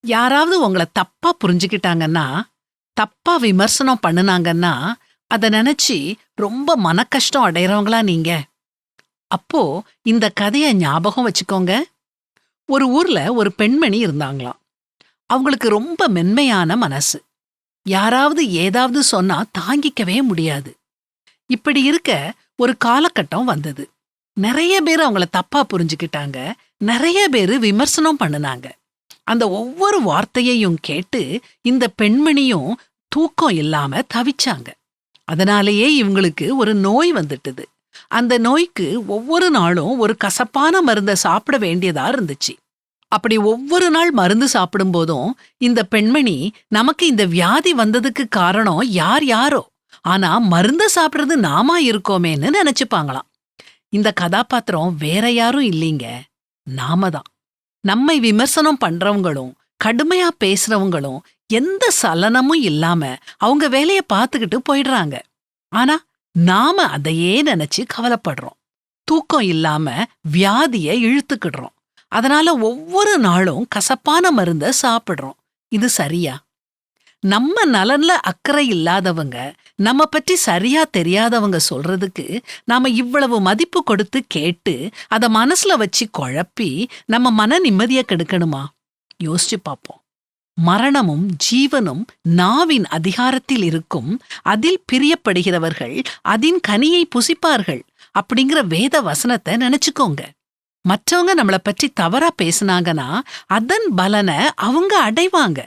யாராவது உங்களை தப்பா புரிஞ்சுக்கிட்டாங்கன்னா தப்பா விமர்சனம் பண்ணுனாங்கன்னா அதை நினைச்சு ரொம்ப மனக்கஷ்டம் அடையிறவங்களா நீங்க. அப்போ இந்த கதையை ஞாபகம் வச்சுக்கோங்க. ஒரு ஊர்ல ஒரு பெண்மணி இருந்தாங்களாம். அவங்களுக்கு ரொம்ப மென்மையான மனசு. யாராவது ஏதாவது சொன்னா தாங்கிக்கவே முடியாது. இப்படி இருக்க ஒரு காலகட்டம் வந்தது. நிறைய பேர் அவங்கள தப்பா புரிஞ்சுக்கிட்டாங்க. நிறைய பேர் விமர்சனம் பண்ணுனாங்க. அந்த ஒவ்வொரு வார்த்தையையும் கேட்டு இந்த பெண்மணியும் தூக்கம் இல்லாம தவிச்சாங்க. அதனாலேயே இவங்களுக்கு ஒரு நோய் வந்துட்டுது. அந்த நோய்க்கு ஒவ்வொரு நாளும் ஒரு கசப்பான மருந்தை சாப்பிட வேண்டியதா இருந்துச்சு. அப்படி ஒவ்வொரு நாள் மருந்து சாப்பிடும் போதும் இந்த பெண்மணி நமக்கு இந்த வியாதி வந்ததுக்கு காரணம் யார் யாரோ. ஆனா மருந்த சாப்பிடுறது நாமா இருக்கோமேன்னு நினைச்சுப்பாங்களாம். இந்த கதாபாத்திரம் வேற யாரும் இல்லைங்க. நாம தான். நம்மை விமர்சனம் பண்றவங்களும் கடுமையா பேசுறவங்களும் எந்த சலனமும் இல்லாம அவங்க வேலைய பார்த்துக்கிட்டு போயிடுறாங்க. ஆனா நாம அதையே நினைச்சு கவலைப்படுறோம். தூக்கம் இல்லாம வியாதிய இழுத்துக்கிடுறோம். அதனால ஒவ்வொரு நாளும் கசப்பான மருந்த சாப்பிடுறோம். இது சரியா? நம்ம நலன்ல அக்கறை இல்லாதவங்க நம்ம பற்றி சரியா தெரியாதவங்க சொல்றதுக்கு நாம இவ்வளவு மதிப்பு கொடுத்து கேட்டு அத மனசுல வச்சு குழப்பி நம்ம மன நிம்மதிய கெடுக்கணுமா? யோசிச்சு பார்ப்போம் மரணமும் ஜீவனும் நாவின் அதிகாரத்தில் இருக்கும் அதில் பிரியப்படுகிறவர்கள் அதின் கனியை புசிப்பார்கள் அப்படிங்கிற வேத வசனத்தை நினைச்சுக்கோங்க. மற்றவங்க நம்மள பற்றி தவறா பேசுனாங்கன்னா அதன் பலனை அவங்க அடைவாங்க.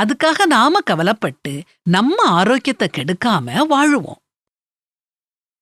அதுக்காக நாம கவலைப்பட்டு நம்ம ஆரோக்கியத்தை கெடுக்காம வாழுவோம்.